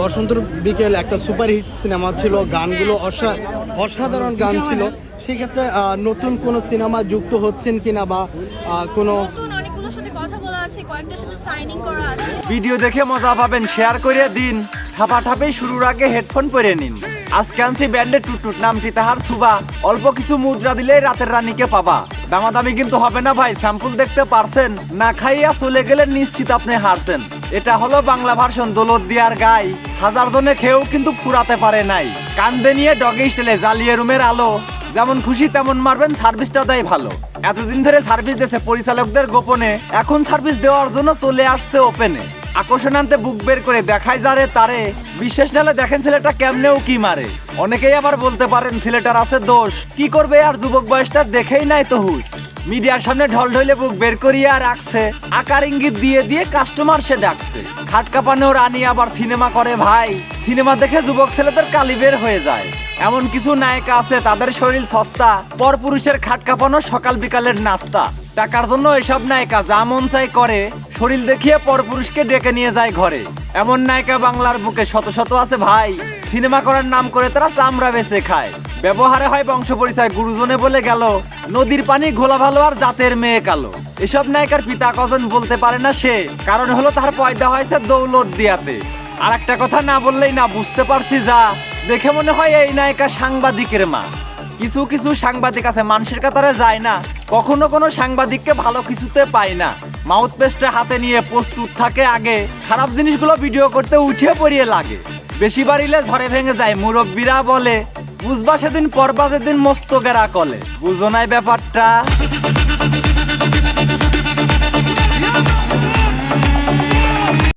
বসন্তর বিকেল একটা superhit cinema ছিল গানগুলো অসা অসাধারণ গান ছিল। সেক্ষেত্রে নতুন কোনো সিনেমা যুক্ত হচ্ছেন কিনা বা কোনো নতুন অনেকগুলোর সাথে কথা বলা আছে কয়েকটার সাথে সাইনিং করা আছে। ভিডিও দেখে মজা পাবেন শেয়ার করে দিন। ঠাপাঠাপি শুরুর আগে হেডফোন পরে নিন। আজকে আনছি ব্যান্ডে টুটুট নামটি তাহার সুবা। অল্প কিছু মুদ্রা দিলেই রাতের রানীকে পাবা। দামাদামি কিন্তু হবে না ভাই, স্যাম্পল দেখতে পারছেন? না খাইয়া চলে গেলে নিশ্চিত আপনি হারছেন। এটা হলো বাংলা ভার্সন দোলত দিয়ার গাই। হাজার জনে খেয়েও কিন্তু ফুরাতে পারে নাই। কান্দে নিয়ে ডগে স্টেলে জ্বালিয়ে রুমের আলো। যেমন খুশি তেমন মারবেন সার্ভিসটা দেয় ভালো। এতদিন ধরে সার্ভিস দিয়েছে পরিচালকদের গোপনে। এখন সার্ভিস দেওয়ার জন্য চলে আসছে ওপেনে আকর্ষণ আনতে বুক বের করে দেখায় যারে তারে। বিশেষ নালে দেখেন ছেলেটা কেমনেও কি মারে। অনেকেই আবার বলতে পারেন ছেলেটার আছে দোষ। কি করবে আর যুবক বয়সটা দেখেই নাই তো হুশ। মিডিয়ার সামনে ঢল ঢলে বুক বের করিয়া রাখছে আকার ইঙ্গিত দিয়ে দিয়ে কাস্টমার সে ডাকছে। খাট কাঁপানো রানী আবার সিনেমা করে ভাই। সিনেমা দেখে যুবক ছেলেদের কালি বের হয়ে যায়। এমন কিছু নায়িকা আছে, তাদের শরীর সস্তা। পর পুরুষের খাট কাঁপানো সকাল বিকালের নাস্তা। টাকার জন্য এসব নায়িকা যা মন চাই করে, শরীর দেখিয়ে পর পুরুষকে ডেকে নিয়ে যায় ঘরে। এমন নায়িকা বাংলার বুকে শত শত আছে ভাই। সিনেমা করার নাম করে তারা চামড়া বেচে খায়। ব্যবহারে হয় বংশ পরিচয় গুরুজনে বলে গেল, নদীর পানি ঘোলা ভালো আর জাতের মেয়ে কালো। এসব নায়িকার পিতা কজন বলতে পারে না সে, কারণ হলো তার পয়দা হয়েছে দৌলত দিয়াতে। আর একটা কথা না বললেই না বুঝতে পারছি যা, দেখে মনে হয় এই নায়িকা সাংবাদিকের মা। কিছু কিছু সাংবাদিক আছে, মানুষের কাতারে যায় না। কখনো কোনো সাংবাদিককে ভালো কিছুতে পায় না। মাউথ পেস্টটা হাতে নিয়ে প্রস্তুত থাকে আগে, খারাপ জিনিসগুলো ভিডিও করতে উঠে পড়িয়ে লাগে। বেশি বাড়িলে ঝড়ে ভেঙে যায়, মুরব্বীরা বলে, বুঝবা সেদিন পরবা যেদিন মস্ত গেরা কলে। বুঝো নাই ব্যাপারটা?